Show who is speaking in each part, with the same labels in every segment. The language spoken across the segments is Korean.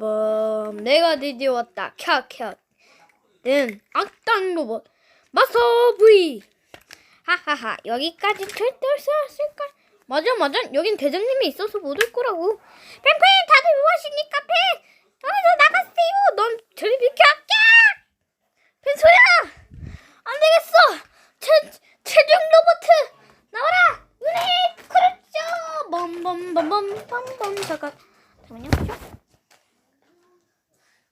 Speaker 1: 빠밤. 내가 드디어 왔다. 캬캬. 는 악당 로봇. 마서 V 하하하. 여기까지 절대 올 수 없을까 맞아 맞아. 여긴 대장님이 있어서 못 올 거라고. 팽팽 다들 무엇입니까 팽 여기서 나가세요 넌 저리 비켜 까 팽소야 안 되겠어 체, 체중 로봇 나와라 유닛 그렇죠 범범범범범범 잠깐 잠깐만요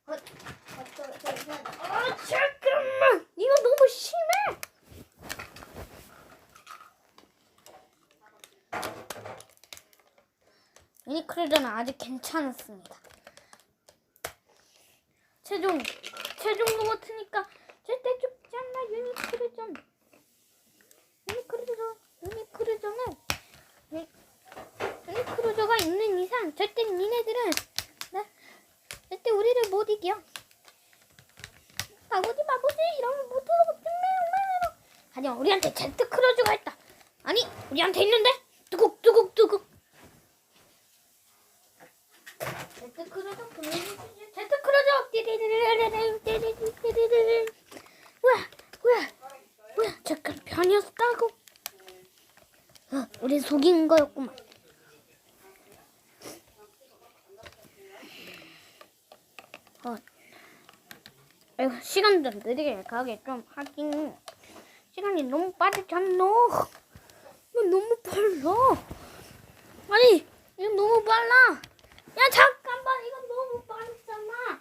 Speaker 1: 어, 아 잠깐만 이거 너무 심해 유니클로저는 아직 괜찮았습니다. 최종 최종 로봇이니까 절대 죽지 않나 유니클로전. 유니클로저 유니클로저는 유니- 유니클로저가 있는 이상 절대 니네들은 나 절대 우리를 못 이겨. 아버지 아버지 이러면 못하고 쯤매매로 하지만 우리한테 제트 크루즈가 있다. 아니 우리한테 있는데? 뚜국 제트 크루즈 분명히 주지. 제트 크루즈 뭐야 잠깐 변이었다고? 어, 우리 속인 거였구만. 어. 아이고, 시간 좀 느리게 가게 좀 하긴. 시간이 너무 빠르잖아 이거 너무 빨라. 아니 이거 너무 빨라 야 잠깐만 이거 너무 빠르잖아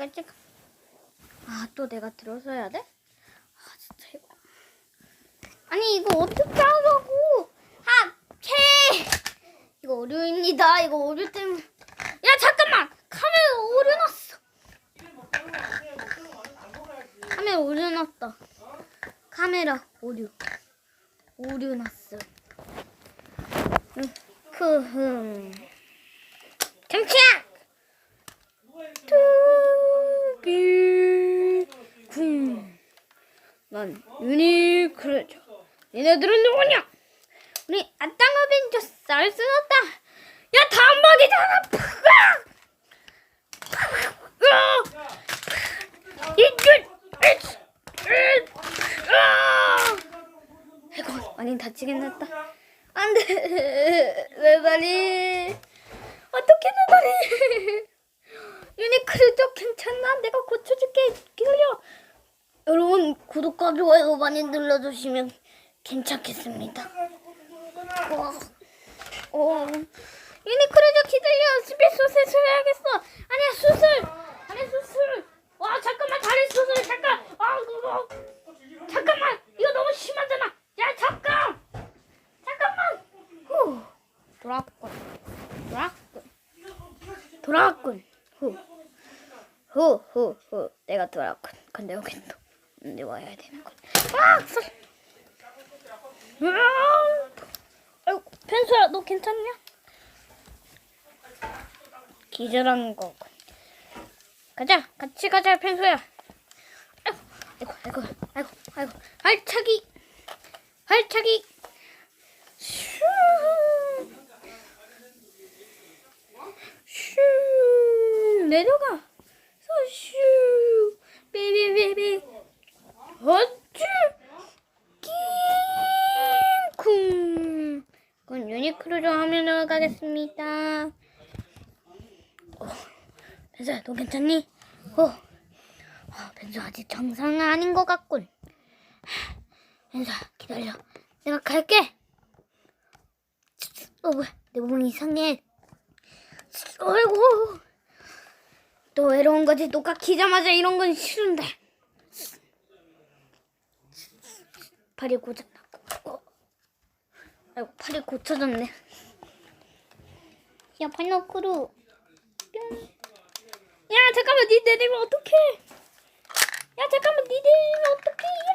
Speaker 1: 이거 찍. 아또 내가 들어서 해야 돼? 아 진짜 이거. 아니 이거 어떻게 하라고? 합체. 이거 오류입니다. 이거 오류 때문에. 야 잠깐만. 카메라 오류 났어. 카메라 오류 났다. 카메라 오류. 오류 났어. 응. 크흠. 잠시만. 뚜비쿵 난 유니크레죠. 니네들은 누구냐? 우리 아땅 어벤져스 쌀 수없다. 야 단막이잖아! 이준 아이고 많이 다치긴 했다 안돼. 내 다리 어떻게 내 다리 유니크루저 괜찮나? 내가 고쳐줄게. 기다려. 여러분 구독과 좋아요 많이 눌러주시면 괜찮겠습니다. 와, 어, 유니크루저 기다려. 집에 수술 해야겠어. 아니야 수술. 다리 수술. 와 잠깐만 다리 수술 잠깐. 아 그거. 잠깐만 이거 너무 심하잖아. 야 잠깐. 잠깐만. 후. 돌아왔군. 돌아왔군. 돌아왔군. 후. 후, 후, 후. 내가 돌아왔군. 근데 여긴 또 와야 되는군. 아! 서- 으아! 아이고, 펜수야, 너 괜찮냐? 기절한 거군. 가자, 같이 가자, 펜수야. 아이고, 아이고, 아이고, 아이고. 발차기, 발차기. 슈. 슈 내려가 서슈 비비비비 어쭈? 킹쿵. 그럼 유니크로저 화면으로 가겠습니다. 어, 벤서야 너 괜찮니? 어, 어 벤서 아직 정상은 아닌 것 같군. 벤서야 기다려. 내가 갈게. 어 뭐야? 내 몸이 이상해. 어이구. 또 외로운 거지. 녹화 키자마자 이런 건 싫은데 팔이 고장났고. 어. 아이고 팔이 고쳐졌네. 야 파이너크루. 뿅. 야 잠깐만 니 내리면 어떡해? 야 잠깐만 니 내리면 어떡해?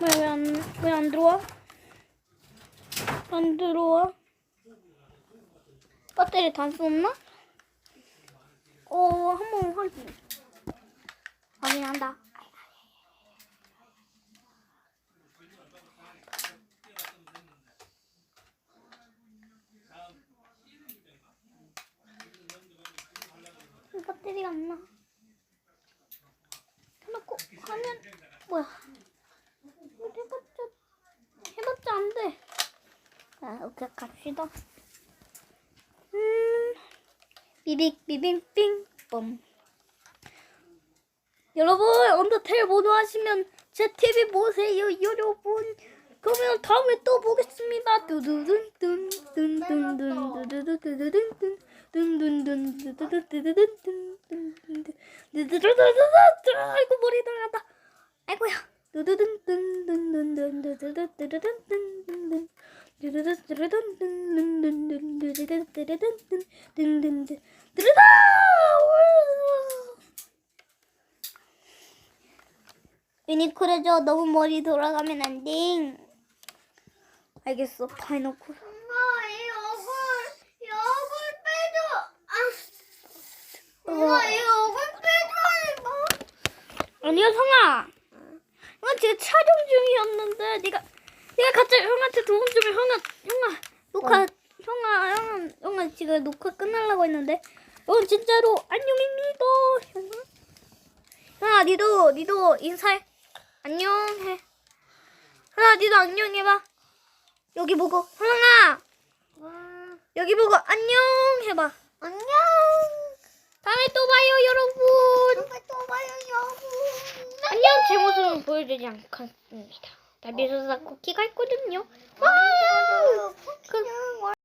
Speaker 1: 왜 안 왜 안 들어와? 안 들어와? 배터리 다 썼나? 어, 한번 확인. 확인한다. 배터리가 안 나. 해놓고 하면 뭐야? 해봤자 해봤자 안 돼. 자, 오케이 갑시다. 음, 비빅 비빅 빙bom. 여러분 언더테일 모두 하시면 제 TV 보세요, 여러분. 그러면 다음에 또 보겠습니다. 두두둔 둔둔둔둔 두두두두두둔 아이고 머리 나간다. 아이고야. 두두둔둔둔둔둔 두두두두둔둔둔 두두두두둔둔 유니콜해줘 너무 머리 돌아가면 안 돼. 알겠어. 다 해놓고.
Speaker 2: 엄마 이 얼굴 이 얼굴 빼줘. 아. 엄마 어. 이 얼굴 빼줘 이거.
Speaker 1: 아니야 성아. 이거 지금 촬영 중이었는데 네가. 네가 갑자기 형한테 도움 주면 형아 형아 녹화
Speaker 2: 어.
Speaker 1: 형아 형아 형아 지금 녹화 끝나려고 했는데 어 진짜로 안녕입니다. 형아. 형아 니도 니도 인사해. 안녕해. 형아 니도 안녕해봐. 여기 보고 형아
Speaker 2: 음,
Speaker 1: 여기 보고 안녕 해봐.
Speaker 2: 안녕.
Speaker 1: 다음에 또 봐요 여러분.
Speaker 2: 다음에 또 봐요 여러분.
Speaker 1: 안녕 제 모습은 보여드리지 않겠습니다. 다비소사 쿠키가 있거든요.
Speaker 2: 와. 쿠키는